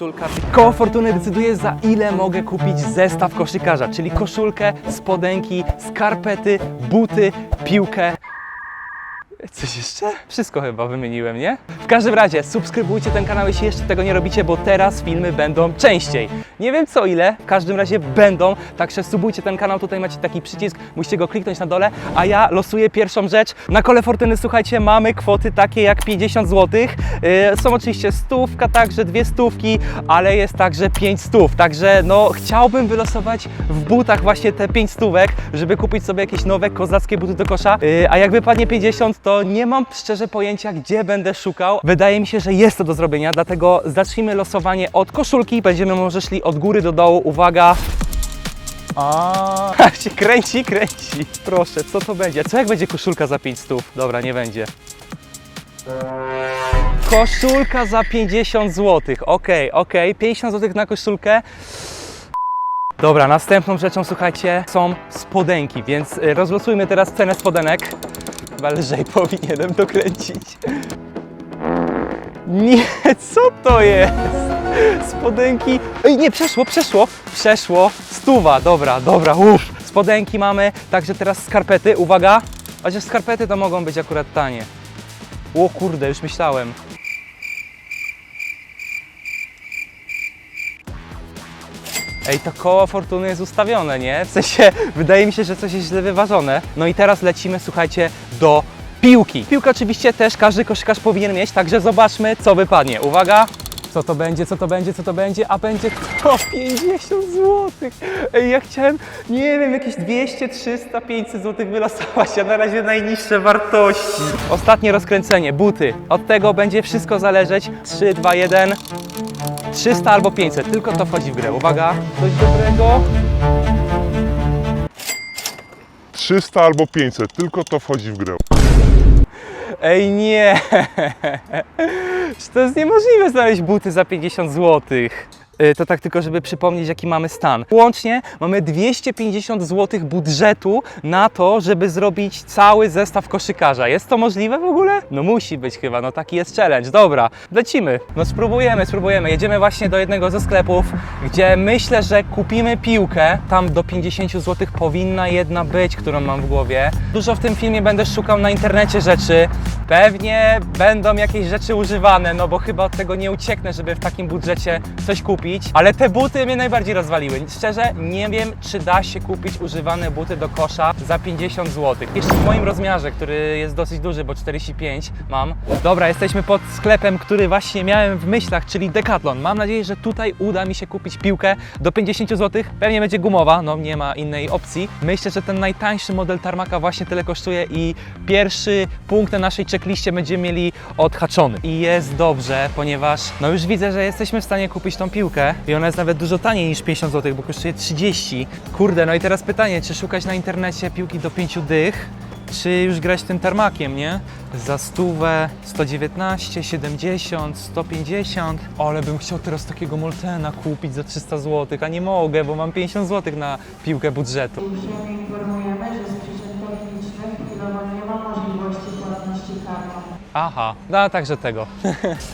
koszulka. Koło Fortuny decyduje za ile mogę kupić zestaw koszykarza, czyli koszulkę, spodenki, skarpety, buty, piłkę. Coś jeszcze? Wszystko chyba wymieniłem, nie? W każdym razie subskrybujcie ten kanał, jeśli jeszcze tego nie robicie, bo teraz filmy będą częściej. Nie wiem co ile, w każdym razie będą, także subujcie ten kanał, tutaj macie taki przycisk, musicie go kliknąć na dole, a ja losuję pierwszą rzecz. Na kole fortuny, słuchajcie, mamy kwoty takie jak 50 zł. Yy, są oczywiście stówka, także dwie stówki, ale jest także 5 stów, także no chciałbym wylosować w butach właśnie te 5 stówek, żeby kupić sobie jakieś nowe kozackie buty do kosza, Yy, a jak wypadnie 50, to nie mam szczerze pojęcia, gdzie będę szukał. Wydaje mi się, że jest to do zrobienia, dlatego zacznijmy losowanie od koszulki. Będziemy może szli od góry do dołu. Uwaga! A, się kręci, kręci. Proszę, co to będzie? Co jak będzie koszulka za 5 stów? Dobra, nie będzie. Koszulka za 50 zł. Okej, okej, 50 zł na koszulkę. Dobra, następną rzeczą, słuchajcie, są spodenki, więc y, rozlosujmy teraz cenę spodenek. Chyba lżej powinienem dokręcić. Nie, co to jest? Spodenki. Ej, nie, przeszło, przeszło, przeszło. Stuwa, dobra, dobra, uff. Spodenki mamy, także teraz skarpety, uwaga. Chociaż skarpety to mogą być akurat tanie. O kurde, już myślałem. Ej, to koło fortuny jest ustawione, nie? W sensie, wydaje mi się, że coś jest źle wyważone. No i teraz lecimy, słuchajcie, do piłki. Piłkę oczywiście też każdy koszykarz powinien mieć, także zobaczmy, co wypadnie. Uwaga! Co to będzie, co to będzie, co to będzie? A będzie to 50 zł. Ej, ja chciałem, nie wiem, jakieś 200, 300, 500 zł wylosować, a na razie najniższe wartości. Ostatnie rozkręcenie, buty. Od tego będzie wszystko zależeć. 3, 2, 1. 300 albo 500, tylko to wchodzi w grę. Uwaga, coś dobrego. 300 albo 500, tylko to wchodzi w grę. Ej, nie! To jest niemożliwe znaleźć buty za 50 zł. To tak tylko, żeby przypomnieć, jaki mamy stan. Łącznie mamy 250 zł budżetu na to, żeby zrobić cały zestaw koszykarza. Jest to możliwe w ogóle? No musi być chyba, no taki jest challenge. Dobra, lecimy. No spróbujemy, spróbujemy. Jedziemy właśnie do jednego ze sklepów, gdzie myślę, że kupimy piłkę. Tam do 50 zł powinna jedna być, którą mam w głowie. Dużo w tym filmie będę szukał na internecie rzeczy. Pewnie będą jakieś rzeczy używane, no bo chyba od tego nie ucieknę, żeby w takim budżecie coś kupić. Ale te buty mnie najbardziej rozwaliły. Szczerze, nie wiem, czy da się kupić używane buty do kosza za 50 zł. Jeszcze w moim rozmiarze, który jest dosyć duży, bo 45 mam. Dobra, jesteśmy pod sklepem, który właśnie miałem w myślach, czyli Decathlon. Mam nadzieję, że tutaj uda mi się kupić piłkę do 50 zł. Pewnie będzie gumowa, no nie ma innej opcji. Myślę, że ten najtańszy model Tarmaka właśnie tyle kosztuje i pierwszy punkt na naszej checkliście będziemy mieli odhaczony. I jest dobrze, ponieważ no już widzę, że jesteśmy w stanie kupić tą piłkę i ona jest nawet dużo taniej niż 50 zł, bo kosztuje 30. Kurde, no i teraz pytanie, czy szukać na internecie piłki do 5 dych, czy już grać tym tarmakiem, nie? Za stówę 119, 70, 150. Ale bym chciał teraz takiego Moltena kupić za 300 zł, a nie mogę, bo mam 50 zł na piłkę budżetu. Informujemy, że z przyczyn technicznych chwilowo nie ma możliwości płatności kartą. Aha, no także tego.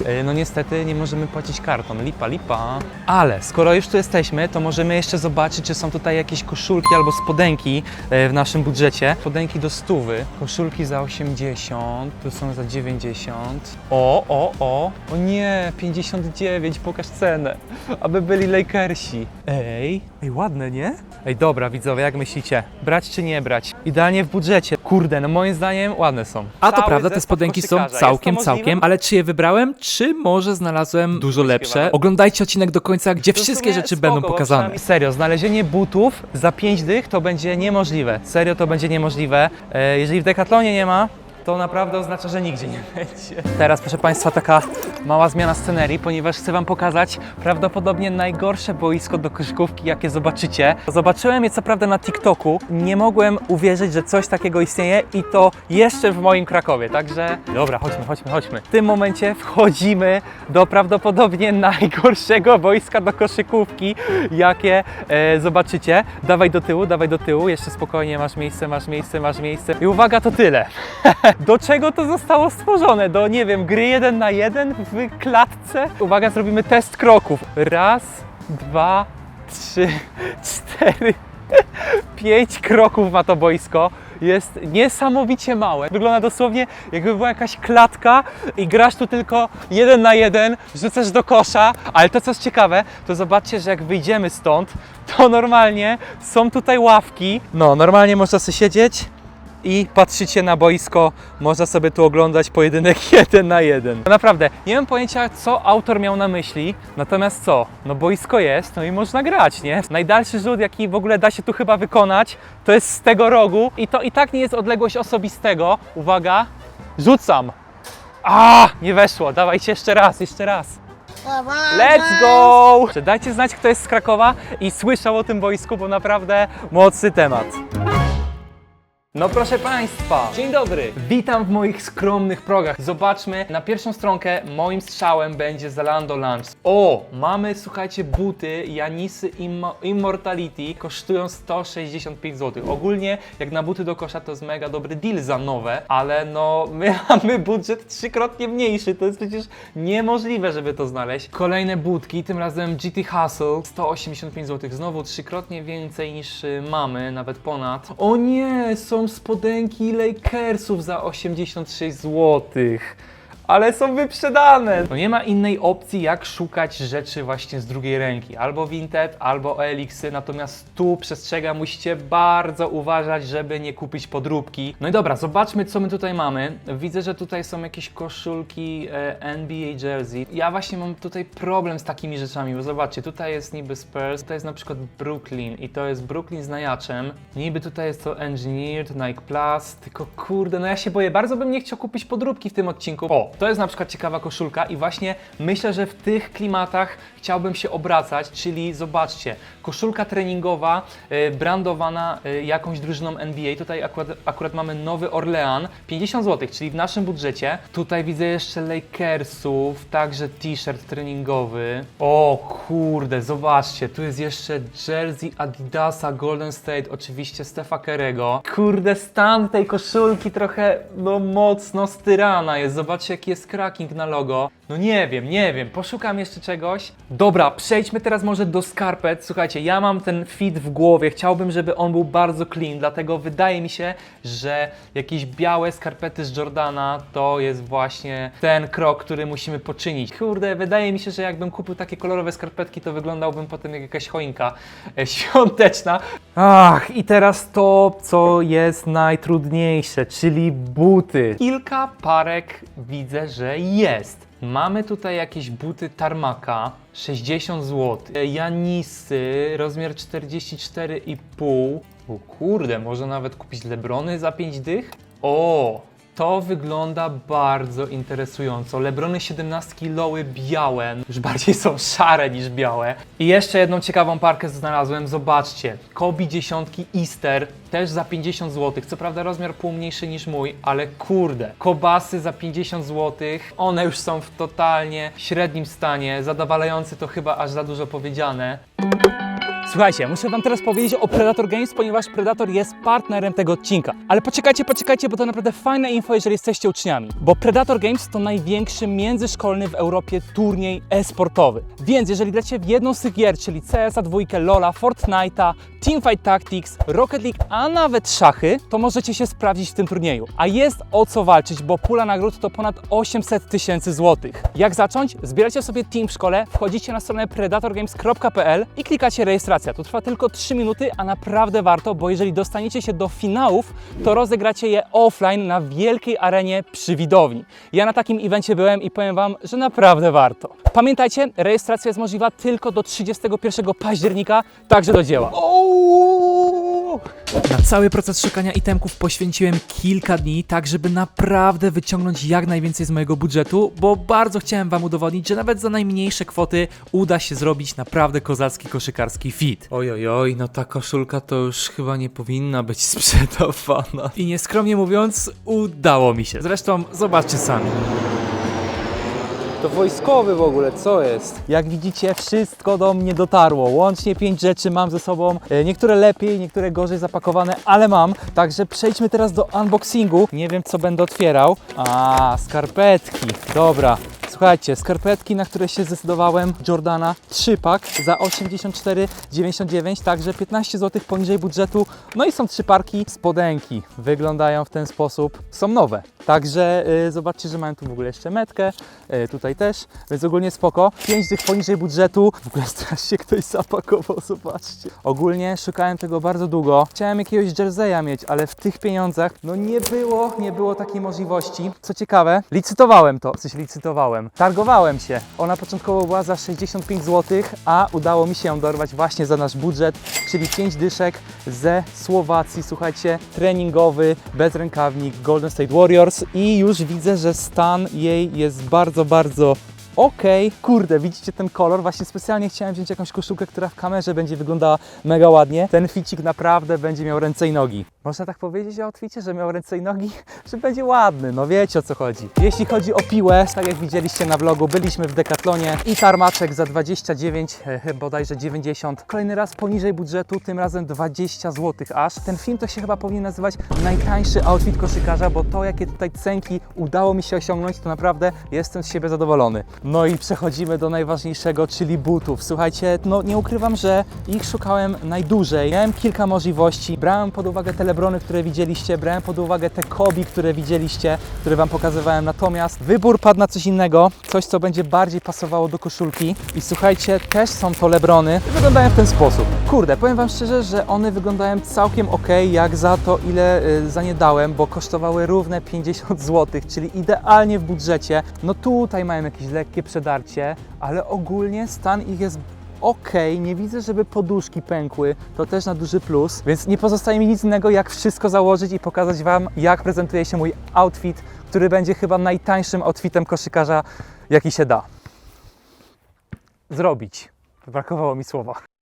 E, no niestety nie możemy płacić kartą, lipa, lipa. Ale skoro już tu jesteśmy, to możemy jeszcze zobaczyć, czy są tutaj jakieś koszulki albo spodenki e, w naszym budżecie. Spodenki do stówy, koszulki za 80, tu są za 90. O, o, o, o nie, 59, pokaż cenę. Aby byli Lakersi. Ej, ej, ładne, nie? Ej, dobra, widzowie, jak myślicie? Brać czy nie brać? Idealnie w budżecie. Kurde, no moim zdaniem ładne są. A to Cały prawda, te zestaw spodenki są koszykarza. całkiem, Jest to możliwe? całkiem, ale czy je wybrałem, czy może znalazłem dużo lepsze? Oglądajcie odcinek do końca, gdzie To w wszystkie sumie rzeczy spoko, będą bo pokazane. przynajmniej Serio, znalezienie butów za 5 dych to będzie niemożliwe. Serio to będzie niemożliwe. E, jeżeli w Decathlonie nie ma, to naprawdę oznacza, że nigdzie nie będzie. Teraz, proszę Państwa, taka mała zmiana scenerii, ponieważ chcę Wam pokazać prawdopodobnie najgorsze boisko do koszykówki, jakie zobaczycie. Zobaczyłem je co prawda na TikToku. Nie mogłem uwierzyć, że coś takiego istnieje i to jeszcze w moim Krakowie. Także dobra, chodźmy, chodźmy, chodźmy. W tym momencie wchodzimy do prawdopodobnie najgorszego boiska do koszykówki, jakie e, zobaczycie. Dawaj do tyłu, dawaj do tyłu, jeszcze spokojnie, masz miejsce, masz miejsce, masz miejsce. I uwaga, to tyle. Do czego to zostało stworzone? Do, nie wiem, gry 1 na 1 w klatce? Uwaga, zrobimy test kroków. Raz, dwa, trzy, cztery, pięć kroków ma to boisko. Jest niesamowicie małe. Wygląda dosłownie jakby była jakaś klatka i grasz tu tylko jeden na jeden, rzucasz do kosza, ale to co jest ciekawe, to zobaczcie, że jak wyjdziemy stąd, to normalnie są tutaj ławki. No, normalnie można sobie siedzieć i patrzycie na boisko, można sobie tu oglądać pojedynek jeden na jeden. Naprawdę, nie mam pojęcia, co autor miał na myśli, natomiast co? No boisko jest, no i można grać, nie? Najdalszy rzut, jaki w ogóle da się tu chyba wykonać, to jest z tego rogu i to i tak nie jest odległość osobistego. Uwaga, rzucam. A, nie weszło, dawajcie jeszcze raz, jeszcze raz. Let's go! Dajcie znać, kto jest z Krakowa i słyszał o tym boisku, bo naprawdę mocny temat. No proszę Państwa, dzień dobry. Witam w moich skromnych progach. Zobaczmy, na pierwszą stronkę moim strzałem będzie Zalando Lunch. O, mamy, słuchajcie, buty Janisy Immo- Immortality kosztują 165 zł. Ogólnie, jak na buty do kosza, to jest mega dobry deal za nowe, ale no, my mamy budżet trzykrotnie mniejszy, to jest przecież niemożliwe, żeby to znaleźć. Kolejne budki, tym razem GT Hustle, 185 zł. Znowu trzykrotnie więcej niż y, mamy, nawet ponad. O nie, są spodenki Lakersów za 86 zł. Ale są wyprzedane. No nie ma innej opcji, jak szukać rzeczy właśnie z drugiej ręki. Albo Vinted, albo OLX-y. Natomiast tu przestrzegam, musicie bardzo uważać, żeby nie kupić podróbki. No i dobra, zobaczmy, co my tutaj mamy. Widzę, że tutaj są jakieś koszulki e, NBA Jersey. Ja właśnie mam tutaj problem z takimi rzeczami, bo zobaczcie, tutaj jest niby Spurs, tutaj jest na przykład Brooklyn i to jest Brooklyn z najaczem. Niby tutaj jest to Engineered, Nike Plus, tylko kurde, no ja się boję, bardzo bym nie chciał kupić podróbki w tym odcinku. O, to jest na przykład ciekawa koszulka i właśnie myślę, że w tych klimatach chciałbym się obracać, czyli zobaczcie, koszulka treningowa, e, brandowana e, jakąś drużyną NBA. Tutaj akurat, akurat mamy Nowy Orlean, 50 zł, czyli w naszym budżecie. Tutaj widzę jeszcze Lakersów, także t-shirt treningowy. O kurde, zobaczcie, tu jest jeszcze jersey Adidasa Golden State, oczywiście Stefa Kerego. Kurde, stan tej koszulki trochę, no mocno styrana jest. Zobaczcie, jaki jest cracking na logo. No nie wiem, nie wiem, poszukam jeszcze czegoś. Dobra, przejdźmy teraz może do skarpet. Słuchajcie, ja mam ten fit w głowie, chciałbym, żeby on był bardzo clean, dlatego wydaje mi się, że jakieś białe skarpety z Jordana to jest właśnie ten krok, który musimy poczynić. Kurde, wydaje mi się, że jakbym kupił takie kolorowe skarpetki, to wyglądałbym potem jak jakaś choinka e, świąteczna. Ach, i teraz to, co jest najtrudniejsze, czyli buty. Kilka parek widzę, że jest. Mamy tutaj jakieś buty Tarmaka, 60 zł. Janisy, rozmiar 44,5. O kurde, może nawet kupić Lebrony za 5 dych? O, to wygląda bardzo interesująco. Lebrony 17 loły białe, już bardziej są szare niż białe. I jeszcze jedną ciekawą parkę znalazłem, zobaczcie. Kobi dziesiątki Easter, też za 50 zł. Co prawda rozmiar pół mniejszy niż mój, ale kurde. Kobasy za 50 zł, one już są w totalnie średnim stanie. Zadowalający to chyba aż za dużo powiedziane. Słuchajcie, muszę wam teraz powiedzieć o Predator Games, ponieważ Predator jest partnerem tego odcinka. Ale poczekajcie, poczekajcie, bo to naprawdę fajne info, jeżeli jesteście uczniami. Bo Predator Games to największy międzyszkolny w Europie turniej e-sportowy. Więc jeżeli gracie w jedną z tych gier, czyli CS-a, dwójkę, LoL'a, Fortnite'a, Teamfight Tactics, Rocket League, a nawet szachy, to możecie się sprawdzić w tym turnieju. A jest o co walczyć, bo pula nagród to ponad 800 tysięcy złotych. Jak zacząć? Zbieracie sobie team w szkole, wchodzicie na stronę predatorgames.pl i klikacie To trwa tylko 3 minuty, a naprawdę warto, bo jeżeli dostaniecie się do finałów, to rozegracie je offline na wielkiej arenie przy widowni. Ja na takim evencie byłem i powiem Wam, że naprawdę warto. Pamiętajcie, rejestracja jest możliwa tylko do 31 października, także do dzieła. Na cały proces szukania itemków poświęciłem kilka dni, tak żeby naprawdę wyciągnąć jak najwięcej z mojego budżetu, bo bardzo chciałem Wam udowodnić, że nawet za najmniejsze kwoty uda się zrobić naprawdę kozacki koszykarski fit. Oj, oj, oj, no ta koszulka to już chyba nie powinna być sprzedawana. I nieskromnie mówiąc, udało mi się. Zresztą zobaczcie sami. To wojskowy w ogóle, co jest? Jak widzicie, wszystko do mnie dotarło. Łącznie pięć rzeczy mam ze sobą. E, Niektóre lepiej, niektóre gorzej zapakowane, ale mam. Także przejdźmy teraz do unboxingu. Nie wiem, co będę otwierał. A, skarpetki. Dobra. Słuchajcie, skarpetki, na które się zdecydowałem, Jordana 3 pak za 84,99, także 15 zł poniżej budżetu. No i są trzy parki spodenki. Wyglądają w ten sposób, są nowe. Także y, zobaczcie, że mają tu w ogóle jeszcze metkę, y, tutaj też, więc ogólnie spoko. 5 tych poniżej budżetu, w ogóle strasznie ktoś zapakował, zobaczcie. Ogólnie szukałem tego bardzo długo. Chciałem jakiegoś jerseya mieć, ale w tych pieniądzach, no nie było, nie było takiej możliwości. Co ciekawe, licytowałem to, coś licytowałem. Targowałem się. Ona początkowo była za 65 zł, a udało mi się ją dorwać właśnie za nasz budżet, czyli 5 dyszek ze Słowacji. Słuchajcie, treningowy, bezrękawnik Golden State Warriors i już widzę, że stan jej jest bardzo, bardzo Okej, kurde, widzicie ten kolor? Właśnie specjalnie chciałem wziąć jakąś koszulkę, która w kamerze będzie wyglądała mega ładnie. Ten ficik naprawdę będzie miał ręce i nogi. Można tak powiedzieć o outficie, że miał ręce i nogi? Że będzie ładny, no wiecie o co chodzi. Jeśli chodzi o piłę, tak jak widzieliście na vlogu, byliśmy w Decathlonie i tarmaczek za 29, e, bodajże 90. Kolejny raz poniżej budżetu, tym razem 20 zł aż. Ten film to się chyba powinien nazywać najtańszy outfit koszykarza, bo to jakie tutaj cenki udało mi się osiągnąć, to naprawdę jestem z siebie zadowolony. No i przechodzimy do najważniejszego, czyli butów. Słuchajcie, no nie ukrywam, że ich szukałem najdłużej. Miałem kilka możliwości. Brałem pod uwagę te Lebrony, które widzieliście, brałem pod uwagę te Kobi, które widzieliście, które Wam pokazywałem. Natomiast wybór padł na coś innego, coś co będzie bardziej pasowało do koszulki. I słuchajcie, też są to Lebrony. Wyglądają w ten sposób. Kurde, powiem Wam szczerze, że one wyglądają całkiem ok, jak za to, ile y, za nie dałem, bo kosztowały równe 50 zł, czyli idealnie w budżecie. No tutaj mają jakieś lekkie przedarcie, ale ogólnie stan ich jest ok, nie widzę, żeby poduszki pękły, to też na duży plus, więc nie pozostaje mi nic innego, jak wszystko założyć i pokazać Wam, jak prezentuje się mój outfit, który będzie chyba najtańszym outfitem koszykarza, jaki się da. Zrobić. Brakowało mi słowa.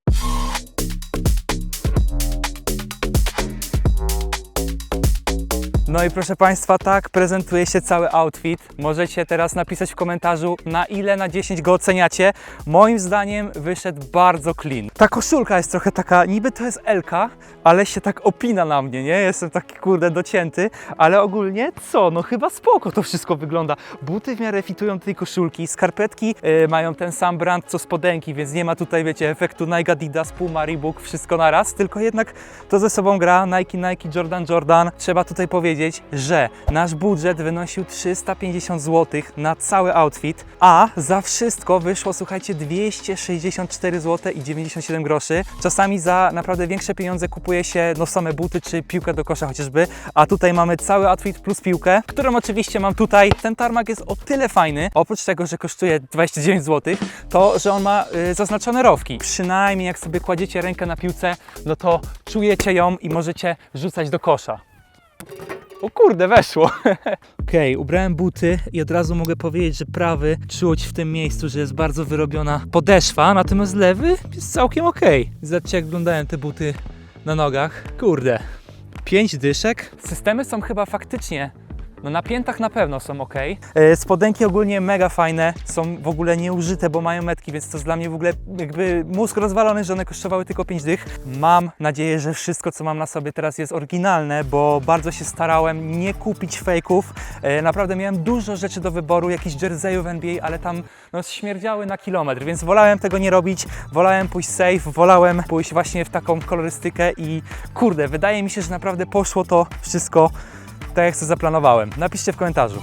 No i proszę Państwa, tak prezentuje się cały outfit. Możecie teraz napisać w komentarzu, na ile na 10 go oceniacie. Moim zdaniem wyszedł bardzo clean. Ta koszulka jest trochę taka, niby to jest LK, ale się tak opina na mnie, nie? Jestem taki kurde docięty, ale ogólnie co? No chyba spoko to wszystko wygląda. Buty w miarę fitują tej koszulki, skarpetki y, mają ten sam brand co spodenki, więc nie ma tutaj, wiecie, efektu Nike, Adidas, Puma, Reebok, wszystko naraz, tylko jednak to ze sobą gra Nike, Nike, Jordan, Jordan. Trzeba tutaj powiedzieć, że nasz budżet wynosił 350 zł na cały outfit, a za wszystko wyszło, słuchajcie, 264 zł i 97 groszy. Czasami za naprawdę większe pieniądze kupuje się no same buty czy piłkę do kosza chociażby, a tutaj mamy cały outfit plus piłkę, którą oczywiście mam tutaj. Ten tarmak jest o tyle fajny, oprócz tego, że kosztuje 29 zł, to, że on ma y, zaznaczone rowki. Przynajmniej jak sobie kładziecie rękę na piłce, no to czujecie ją i możecie rzucać do kosza. O kurde, weszło. Okej, ubrałem buty i od razu mogę powiedzieć, że prawy czuć w tym miejscu, że jest bardzo wyrobiona podeszwa, natomiast lewy jest całkiem okej. Zobaczcie, jak wyglądają te buty na nogach. Kurde. Pięć dyszek. Systemy są chyba faktycznie no na piętach na pewno są ok. E, spodenki ogólnie mega fajne, są w ogóle nieużyte, bo mają metki, więc to jest dla mnie w ogóle jakby mózg rozwalony, że one kosztowały tylko 5 dych. Mam nadzieję, że wszystko co mam na sobie teraz jest oryginalne, bo bardzo się starałem nie kupić fejków. E, naprawdę miałem dużo rzeczy do wyboru, jakichś jerseyów NBA, ale tam no, śmierdziały na kilometr, więc wolałem tego nie robić, wolałem pójść safe, wolałem pójść właśnie w taką kolorystykę i kurde, wydaje mi się, że naprawdę poszło to wszystko tak jak sobie zaplanowałem. Napiszcie w komentarzu.